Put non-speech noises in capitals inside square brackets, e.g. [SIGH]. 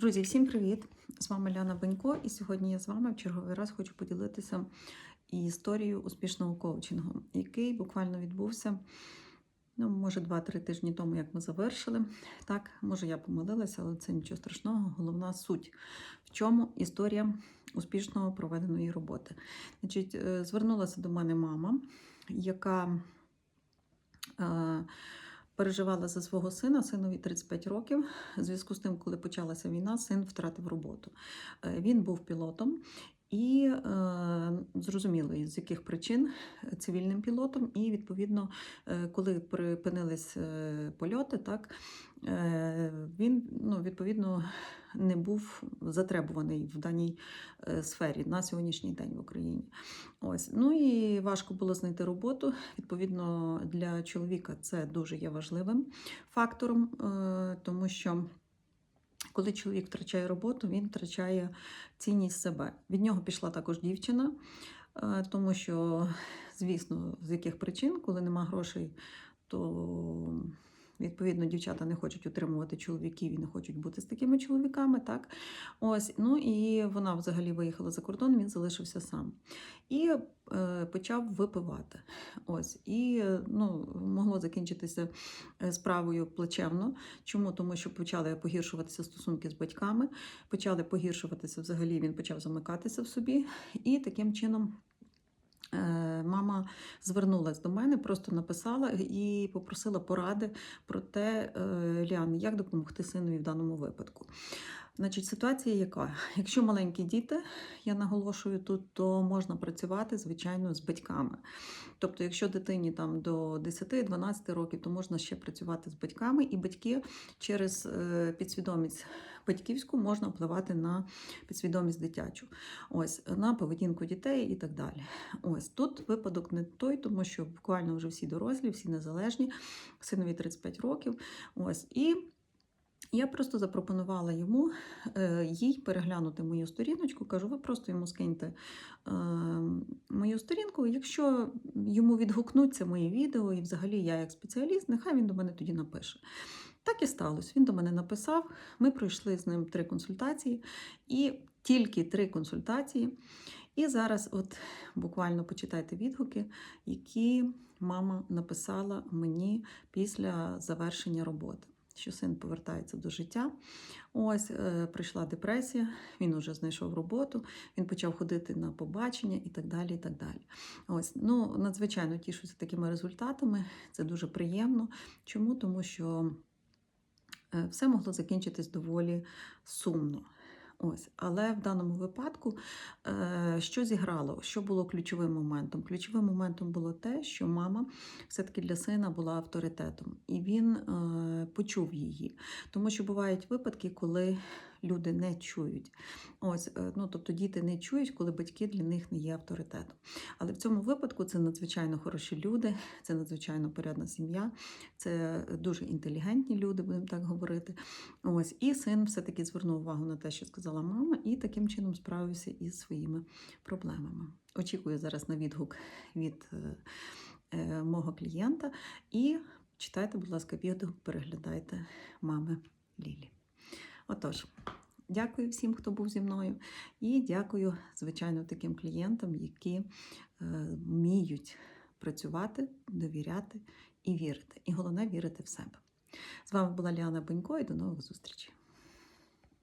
Друзі, всім привіт! З вами Ляна Бенько, і сьогодні я з вами в черговий раз хочу поділитися історією успішного коучингу, який буквально відбувся, ну, може, 2-3 тижні тому, як ми завершили. Так, може, я помилилася, але це нічого страшного. Головна суть, в чому історія успішного проведеної роботи. Значить, е, звернулася до мене мама, яка. е, переживала за свого сина, синові 35 років. В зв'язку з тим, коли почалася війна, син втратив роботу. Е, Він був пілотом. І е, зрозуміло, з яких причин е, цивільним пілотом, і відповідно, е, коли припинились польоти, так він ну, відповідно не був затребуваний в даній сфері на сьогоднішній день в Україні. Ось ну і важко було знайти роботу. Відповідно, для чоловіка це дуже є важливим фактором, тому що. Коли чоловік втрачає роботу, він втрачає цінність себе. Від нього пішла також дівчина, е, тому що, звісно, з яких причин, коли нема грошей, то відповідно дівчата не хочуть утримувати чоловіків і не хочуть бути з такими чоловіками. Так? Ось, ну і вона взагалі виїхала за кордон, він залишився сам. І е, почав випивати. Ось, і ну, могло закінчитися е, справою плачевно. Чому? Тому що почали погіршуватися стосунки з батьками, почали погіршуватися взагалі, він почав замикатися в собі, і таким чином. е, Мама звернулася до мене, просто написала і попросила поради про те, е, Ліан, як допомогти синові в даному випадку. Значить, ситуація яка? [LAUGHS] Якщо маленькі діти, я наголошую тут, то можна працювати, звичайно, з батьками. Тобто, якщо дитині там до 10-12 років, то можна ще працювати з батьками, і батьки через е, підсвідомість батьківську можна впливати на підсвідомість дитячу, ось на поведінку дітей і так далі. Ось тут випадок не той, тому що буквально вже всі дорослі, всі незалежні, синові 35 років. Ось і. Я просто запропонувала йому е, їй переглянути мою сторіночку. Кажу, ви просто йому скиньте е, мою сторінку. Якщо йому відгукнуться мої відео, і взагалі я як спеціаліст, нехай він до мене тоді напише. Так і сталося. Він до мене написав. Ми пройшли з ним три консультації, і тільки три консультації. І зараз, от буквально почитайте відгуки, які мама написала мені після завершення роботи що син повертається до життя. Ось е, прийшла депресія, він уже знайшов роботу, він почав ходити на побачення і так далі. і так далі. Ось, ну, Надзвичайно тішуся такими результатами. Це дуже приємно. Чому? Тому що е, все могло закінчитись доволі сумно. Ось, але в даному випадку, е, що зіграло, що було ключовим моментом? Ключовим моментом було те, що мама все-таки для сина була авторитетом, і він е, почув її. Тому що бувають випадки, коли люди не чують. Ось, е, ну тобто діти не чують, коли батьки для них не є авторитетом. Але в цьому випадку це надзвичайно хороші люди, це надзвичайно порядна сім'я, це дуже інтелігентні люди, будемо так говорити. Ось, і син все-таки звернув увагу на те, що сказала мама, і таким чином справився із своїми проблемами. Очікую зараз на відгук від е, е, мого клієнта. І читайте, будь ласка, відео, переглядайте мами Лілі. Отож, дякую всім, хто був зі мною, і дякую, звичайно, таким клієнтам, які е, вміють працювати, довіряти і вірити. І головне вірити в себе. З вами була Ліана Бонько і до нових зустрічей.